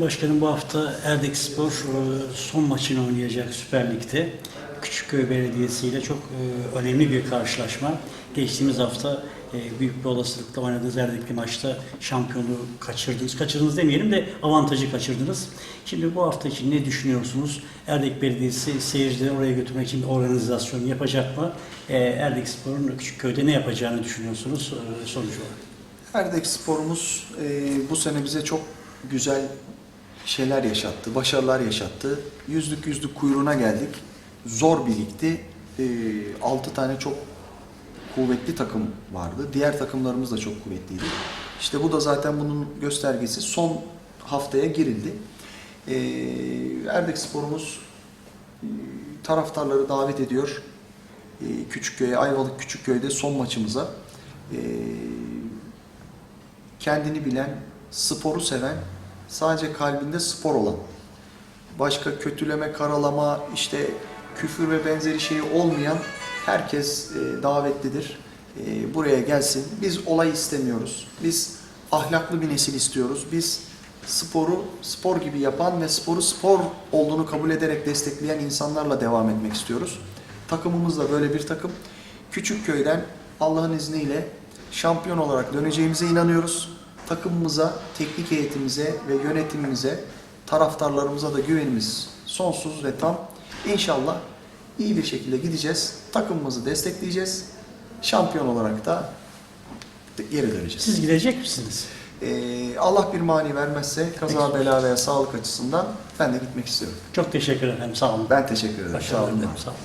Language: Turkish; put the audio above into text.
Başkanım bu hafta Erdek Spor e, son maçını oynayacak Süper Lig'de. Küçükköy Belediyesi ile çok e, önemli bir karşılaşma. Geçtiğimiz hafta e, büyük bir olasılıkla oynadığınız Erdek'li maçta şampiyonluğu kaçırdınız. Kaçırdınız demeyelim de avantajı kaçırdınız. Şimdi bu hafta için ne düşünüyorsunuz? Erdek Belediyesi seyircileri oraya götürmek için organizasyon yapacak mı? Erdek Spor'un Küçükköy'de ne yapacağını düşünüyorsunuz sonuç olarak? Erdek sporumuz bu sene bize çok güzel şeyler yaşattı, başarılar yaşattı. Yüzlük yüzlük kuyruğuna geldik. Zor bir ligdi. E, 6 tane çok kuvvetli takım vardı. Diğer takımlarımız da çok kuvvetliydi. İşte bu da zaten bunun göstergesi. Son haftaya girildi. E, Erdek sporumuz e, taraftarları davet ediyor. E, Küçükköy'e, Ayvalık Küçükköy'de son maçımıza. E, kendini bilen, sporu seven, sadece kalbinde spor olan, başka kötüleme, karalama, işte küfür ve benzeri şeyi olmayan herkes e, davetlidir. E, buraya gelsin. Biz olay istemiyoruz. Biz ahlaklı bir nesil istiyoruz. Biz sporu spor gibi yapan ve sporu spor olduğunu kabul ederek destekleyen insanlarla devam etmek istiyoruz. Takımımız da böyle bir takım. Küçük köyden Allah'ın izniyle şampiyon olarak döneceğimize inanıyoruz. Takımımıza, teknik heyetimize ve yönetimimize, taraftarlarımıza da güvenimiz sonsuz ve tam. İnşallah iyi bir şekilde gideceğiz. Takımımızı destekleyeceğiz. Şampiyon olarak da geri döneceğiz. Siz gidecek misiniz? Ee, Allah bir mani vermezse kaza bela veya sağlık açısından ben de gitmek istiyorum. Çok teşekkür ederim. Sağ olun. Ben teşekkür ederim. Sağ Başarılar olun. dilerim. Sağ olun.